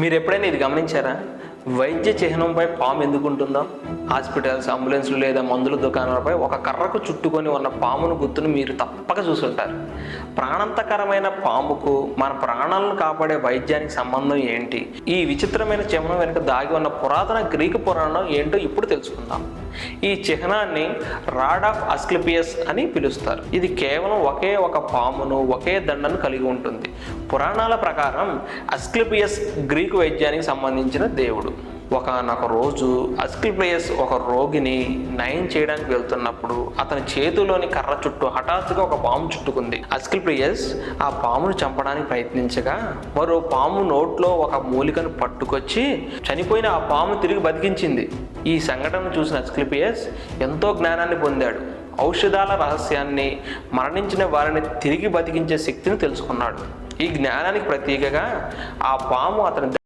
మీరు ఎప్పుడైనా ఇది గమనించారా? వైద్య చిహ్నంపై పాము ఎందుకు ఉంటుందో హాస్పిటల్స్ అంబులెన్స్లు లేదా మందుల దుకాణాలపై ఒక కర్రకు చుట్టుకొని ఉన్న పామును గుర్తును మీరు తప్పక చూసుంటారు. ప్రాణాంతకరమైన పాముకు మన ప్రాణాలను కాపాడే వైద్యానికి సంబంధం ఏంటి? ఈ విచిత్రమైన చిహ్నం వెనుక దాగి ఉన్న పురాతన గ్రీకు పురాణం ఏంటో ఇప్పుడు తెలుసుకుందాం. ఈ చిహ్నాన్ని రాడ్ ఆఫ్ అస్క్లిపియస్ అని పిలుస్తారు. ఇది కేవలం ఒకే ఒక పామును ఒకే దండను కలిగి ఉంటుంది. పురాణాల ప్రకారం అస్క్లిపియస్ గ్రీకు వైద్యానికి సంబంధించిన దేవుడు. ఒకనొక రోజు అస్క్లిపియస్ ఒక రోగిని నయం చేయడానికి వెళ్తున్నప్పుడు అతని చేతిలోని కర్ర చుట్టూ హఠాత్తుగా ఒక పాము చుట్టుకుంది. అస్క్లిపియస్ ఆ పామును చంపడానికి ప్రయత్నించగా మరో పాము నోట్లో ఒక మూలికను పట్టుకొచ్చి చనిపోయిన ఆ పాము తిరిగి బతికించింది. ఈ సంఘటన చూసిన అస్క్లిపియస్ ఎంతో జ్ఞానాన్ని పొందాడు. ఔషధాల రహస్యాన్ని మరణించిన వారిని తిరిగి బతికించే శక్తిని తెలుసుకున్నాడు. ఈ జ్ఞానానికి ప్రతీకగా ఆ పాము అతని